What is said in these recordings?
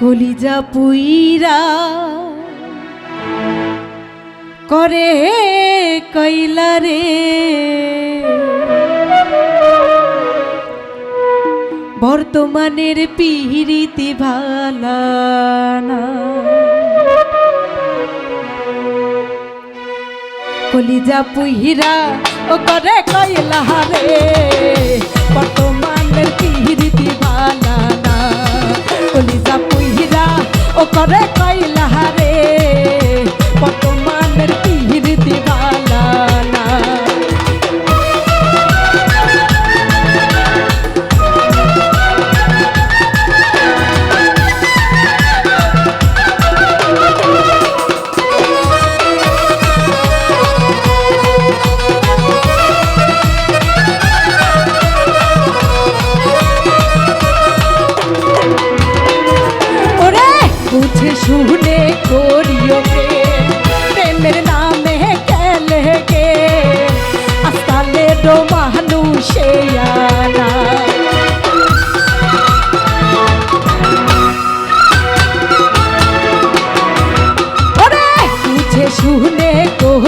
কলিজা পুইরা করে কইলা রে বর্তমানের পিহিরিতি ভালানা। কলিজা পুহিরা ও করে কইলা রে বর্তমানের পিহিরিতি ভালানা। করে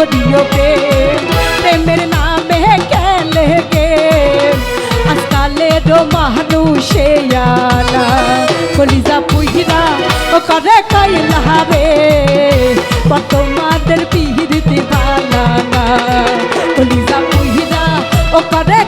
করিও প্রেম প্রেমের নামে কেলে গে আজকালে ডো মানুষে আনা কলিজা পুহিরা ও করে কইলা রে বর্তমানের পিহিরিতি ভালানা কলিজা পুহিরা ও করে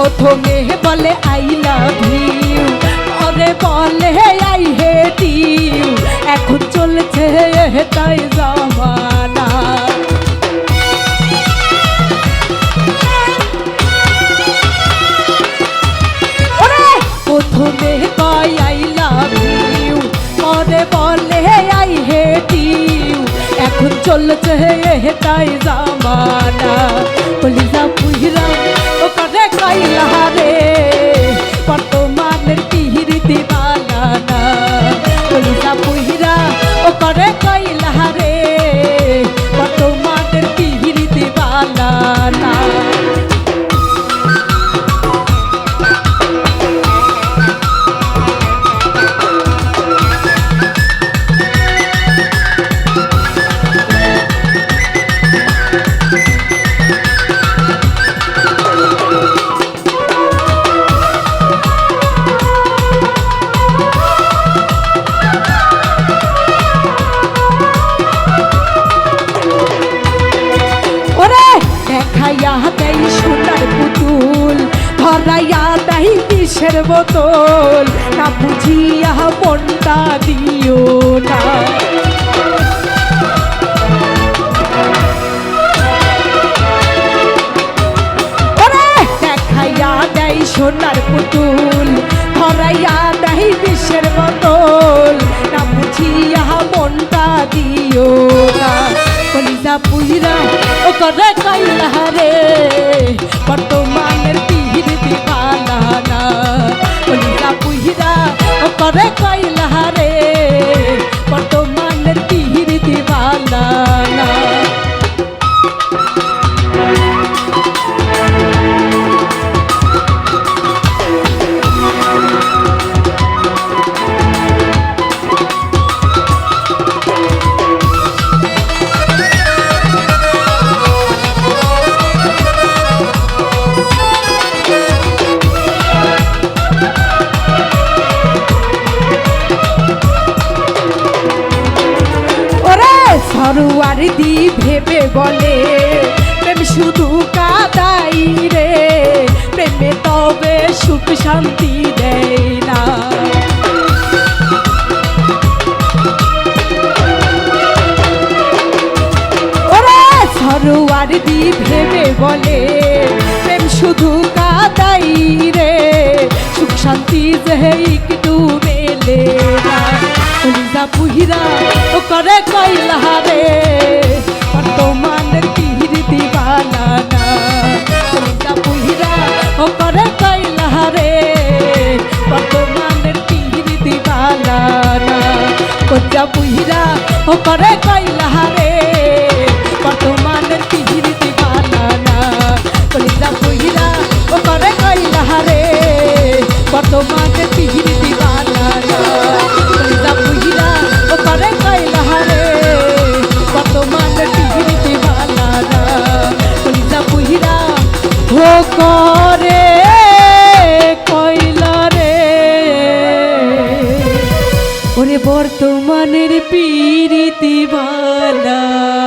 প্রথমে বলে, আই লাভ ইউ ওরে বলে, আই হেট ইউ এখন চলছে তাই জমানা। প্রথমে কয়, আই লাভ ইউ পরে বলে, আই হেট ইউ এখন চলছে তাই জামানা। কলিজা পুহিরা পিহিরিতি বিষের বোতল না বুঝিয়া মনটা দিও না। দেখাইয়া দেই সোনার পুতুল, ধরাইয়া দেই বিষের বোতল না বুঝিয়া মনটা দিও না। কলিজা পুইরা ও করে কইলা রে, বর্তমানের করে কইলা সরুয়ার দি ভেবে বলে, প্রেম শুধু কাদাই রে, প্রেমে তবে সুখ শান্তি দেয় না। আর দি ভেবে বলে, প্রেম শুধু কাদাই রে, সুখ শান্তি যে একটু মেলে না। করে কয় বর্তমানের পীরিতি বালা